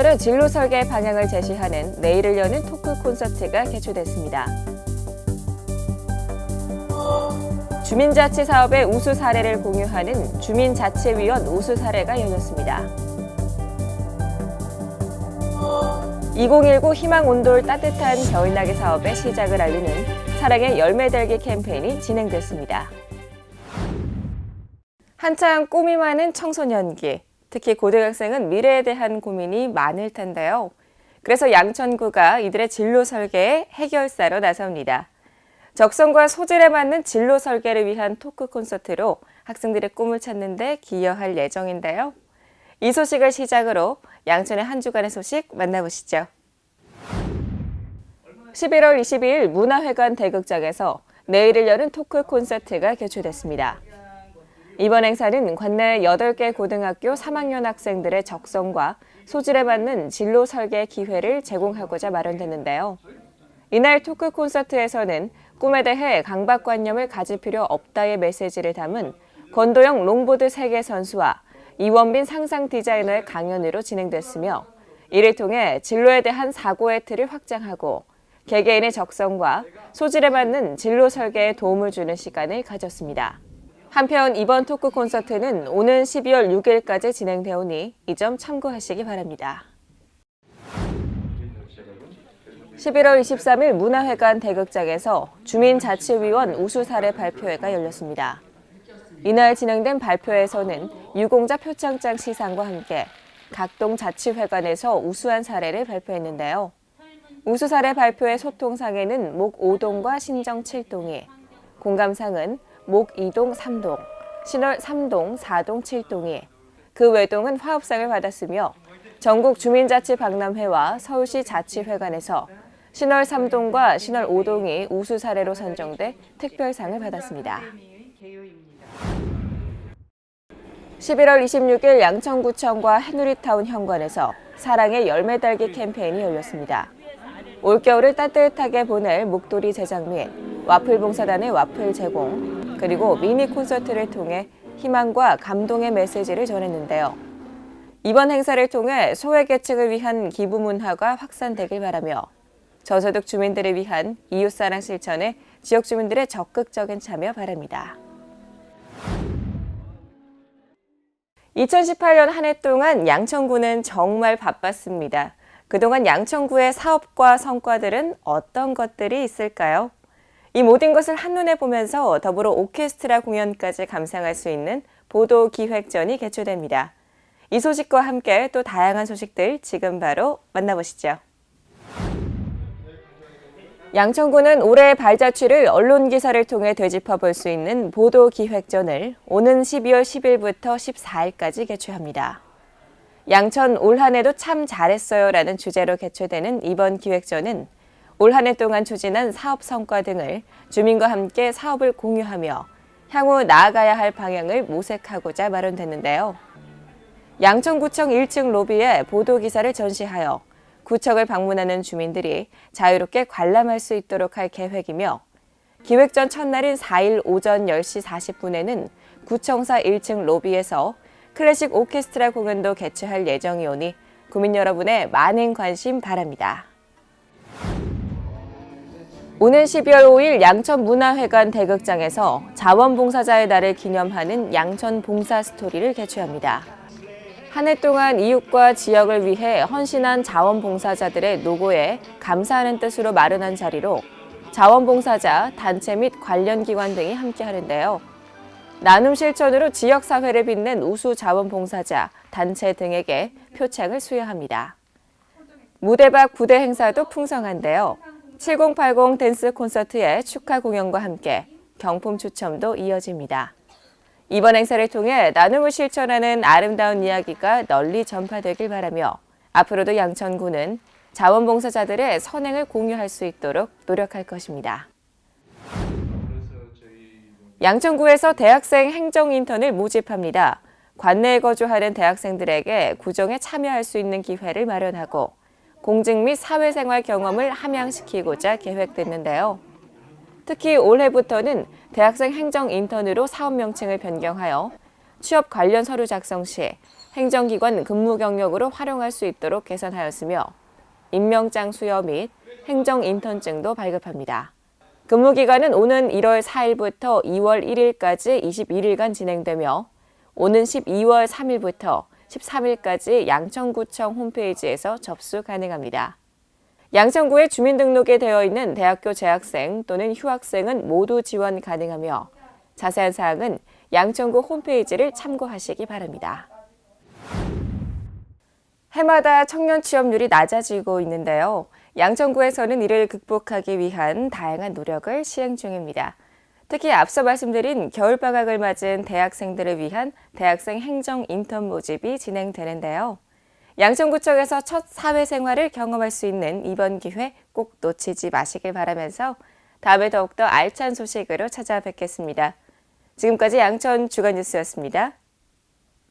오늘은 진로 설계 방향을 제시하는 내일을 여는 토크 콘서트가 개최됐습니다. 주민자치 사업의 우수 사례를 공유하는 주민자치위원 우수 사례가 열렸습니다. 2019 희망 온돌 따뜻한 겨울나기 사업의 시작을 알리는 사랑의 열매 달기 캠페인이 진행됐습니다. 한창 꿈이 많은 청소년기, 특히 고등학생은 미래에 대한 고민이 많을 텐데요. 그래서 양천구가 이들의 진로 설계에 해결사로 나섭니다. 적성과 소질에 맞는 진로 설계를 위한 토크 콘서트로 학생들의 꿈을 찾는 데 기여할 예정인데요. 이 소식을 시작으로 양천의 한 주간의 소식 만나보시죠. 11월 22일 문화회관 대극장에서 내일을 여는 토크 콘서트가 개최됐습니다. 이번 행사는 관내 8개 고등학교 3학년 학생들의 적성과 소질에 맞는 진로 설계 기회를 제공하고자 마련됐는데요. 이날 토크 콘서트에서는 꿈에 대해 강박관념을 가질 필요 없다의 메시지를 담은 권도영 롱보드 세계 선수와 이원빈 상상 디자이너의 강연으로 진행됐으며 이를 통해 진로에 대한 사고의 틀을 확장하고 개개인의 적성과 소질에 맞는 진로 설계에 도움을 주는 시간을 가졌습니다. 한편 이번 토크 콘서트는 오는 12월 6일까지 진행되오니 이 점 참고하시기 바랍니다. 11월 23일 문화회관 대극장에서 주민자치위원 우수 사례 발표회가 열렸습니다. 이날 진행된 발표에서는 유공자 표창장 시상과 함께 각동 자치회관에서 우수한 사례를 발표했는데요. 우수 사례 발표회 소통상에는 목 5동과 신정 7동이, 공감상은 목 2동 3동, 신월 3동 4동 7동이, 그 외동은 화합상을 받았으며 전국 주민자치 박람회와 서울시 자치회관에서 신월 3동과 신월 5동이 우수 사례로 선정돼 특별상을 받았습니다. 11월 26일 양천구청과 해누리타운 현관에서 사랑의 열매 달기 캠페인이 열렸습니다. 올겨울을 따뜻하게 보낼 목도리 제작 및 와플 봉사단의 와플 제공, 그리고 미니 콘서트를 통해 희망과 감동의 메시지를 전했는데요. 이번 행사를 통해 소외계층을 위한 기부 문화가 확산되길 바라며 저소득 주민들을 위한 이웃사랑 실천에 지역 주민들의 적극적인 참여 바랍니다. 2018년 한 해 동안 양천구는 정말 바빴습니다. 그동안 양천구의 사업과 성과들은 어떤 것들이 있을까요? 이 모든 것을 한눈에 보면서 더불어 오케스트라 공연까지 감상할 수 있는 보도 기획전이 개최됩니다. 이 소식과 함께 또 다양한 소식들 지금 바로 만나보시죠. 양천구는 올해 발자취를 언론 기사를 통해 되짚어 볼 수 있는 보도 기획전을 오는 12월 10일부터 14일까지 개최합니다. 양천 올 한해도 참 잘했어요라는 주제로 개최되는 이번 기획전은 올 한 해 동안 추진한 사업 성과 등을 주민과 함께 사업을 공유하며 향후 나아가야 할 방향을 모색하고자 마련됐는데요. 양천구청 1층 로비에 보도 기사를 전시하여 구청을 방문하는 주민들이 자유롭게 관람할 수 있도록 할 계획이며 기획전 첫날인 4일 오전 10시 40분에는 구청사 1층 로비에서 클래식 오케스트라 공연도 개최할 예정이오니 구민 여러분의 많은 관심 바랍니다. 오는 12월 5일 양천문화회관 대극장에서 자원봉사자의 날을 기념하는 양천 봉사 스토리를 개최합니다. 한 해 동안 이웃과 지역을 위해 헌신한 자원봉사자들의 노고에 감사하는 뜻으로 마련한 자리로 자원봉사자, 단체 및 관련 기관 등이 함께 하는데요. 나눔 실천으로 지역 사회를 빛낸 우수 자원봉사자, 단체 등에게 표창을 수여합니다. 무대 밖 부대 행사도 풍성한데요. 7080 댄스 콘서트의 축하 공연과 함께 경품 추첨도 이어집니다. 이번 행사를 통해 나눔을 실천하는 아름다운 이야기가 널리 전파되길 바라며 앞으로도 양천구는 자원봉사자들의 선행을 공유할 수 있도록 노력할 것입니다. 양천구에서 대학생 행정 인턴을 모집합니다. 관내에 거주하는 대학생들에게 구정에 참여할 수 있는 기회를 마련하고 공직 및 사회생활 경험을 함양시키고자 계획됐는데요. 특히 올해부터는 대학생 행정 인턴으로 사업 명칭을 변경하여 취업 관련 서류 작성 시 행정기관 근무 경력으로 활용할 수 있도록 개선하였으며 임명장 수여 및 행정 인턴증도 발급합니다. 근무 기간은 오는 1월 4일부터 2월 1일까지 21일간 진행되며 오는 12월 3일부터 13일까지 양천구청 홈페이지에서 접수 가능합니다. 양천구에 주민등록에 되어 있는 대학교 재학생 또는 휴학생은 모두 지원 가능하며 자세한 사항은 양천구 홈페이지를 참고하시기 바랍니다. 해마다 청년 취업률이 낮아지고 있는데요. 양천구에서는 이를 극복하기 위한 다양한 노력을 시행 중입니다. 특히 앞서 말씀드린 겨울방학을 맞은 대학생들을 위한 대학생 행정 인턴 모집이 진행되는데요. 양천구청에서 첫 사회생활을 경험할 수 있는 이번 기회 꼭 놓치지 마시길 바라면서 다음에 더욱더 알찬 소식으로 찾아뵙겠습니다. 지금까지 양천 주간 뉴스였습니다.